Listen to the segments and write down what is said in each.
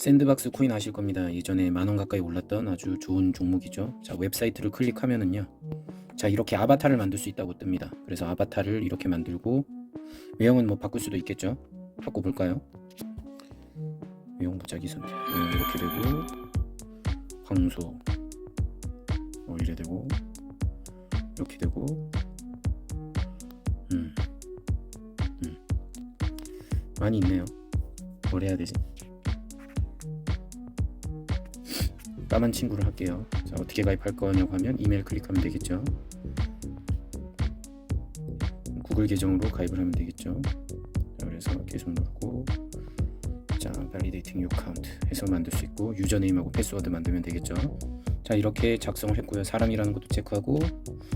샌드박스 코인 아실 겁니다. 예전에 만원 가까이 올랐던 아주 좋은 종목이죠. 자, 웹사이트를 클릭하면은요. 자, 이렇게 아바타를 만들 수 있다고 뜹니다. 그래서 아바타를 이렇게 만들고 외형은 뭐 바꿀 수도 있겠죠. 바꿔 볼까요? 외형 보자기 선택. 음, 이렇게 되고 황소 뭐 이래 되고 이렇게 되고 음. 음. 많이 있네요. 뭘 해야 되지? 까만 친구를 할게요. 자, 어떻게 가입할 거냐고 하면 이메일 클릭하면 되겠죠. 구글 계정으로 가입을 하면 되겠죠. 자, 그래서 계속 누르고 자, validating your account 해서 만들 수 있고 유저네임하고 패스워드 만들면 되겠죠. 자, 이렇게 작성을 했고요. 사람이라는 것도 체크하고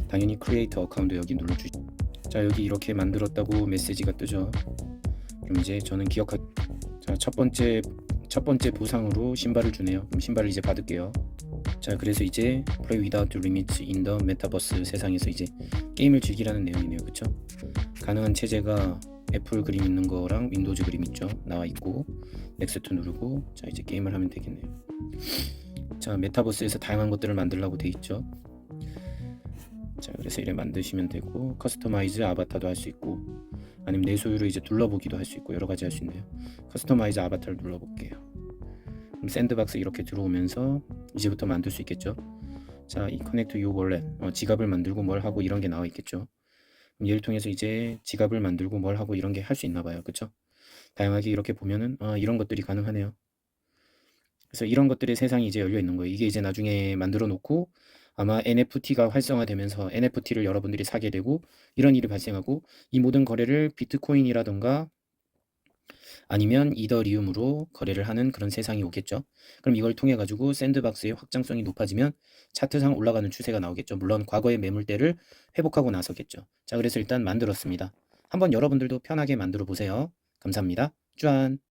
당연히 create account 여기 눌러 주시죠. 자, 여기 이렇게 만들었다고 메시지가 뜨죠. 그럼 이제 저는 기억하 자, 첫 번째 첫 번째 보상으로 신발을 주네요. 그럼 신발을 이제 받을게요. 자, 그래서 이제 Play Without Limits in the Metaverse 세상에서 이제 게임을 즐기라는 내용이네요. 그쵸? 가능한 체제가 애플 그림 있는 거랑 윈도우즈 그림 있죠. 나와 있고 넥스트 누르고 자, 이제 게임을 하면 되겠네요. 자, 메타버스에서 다양한 것들을 만들라고 돼 있죠. 자, 그래서 이래 만드시면 되고 커스터마이즈 아바타도 할 수 있고 아니면 내 소유로 이제 둘러보기도 할 수 있고 여러 가지 할 수 있네요. 커스터마이즈 아바타를 눌러볼게요. 샌드박스 이렇게 들어오면서 이제부터 만들 수 있겠죠. 자, 이 커넥트 요 월렛 어, 지갑을 만들고 뭘 하고 이런 게 나와 있겠죠. 그럼 얘를 통해서 이제 지갑을 만들고 뭘 하고 이런 게 할 수 있나 봐요. 그쵸? 다양하게 이렇게 보면은 아, 이런 것들이 가능하네요. 그래서 이런 것들의 세상이 이제 열려 있는 거예요. 이게 이제 나중에 만들어 놓고 아마 NFT가 활성화되면서 NFT를 여러분들이 사게 되고 이런 일이 발생하고 이 모든 거래를 비트코인이라던가 아니면 이더리움으로 거래를 하는 그런 세상이 오겠죠. 그럼 이걸 통해 가지고 샌드박스의 확장성이 높아지면 차트상 올라가는 추세가 나오겠죠. 물론 과거의 매물대를 회복하고 나서겠죠. 자, 그래서 일단 만들었습니다. 한번 여러분들도 편하게 만들어 보세요. 감사합니다. 짠.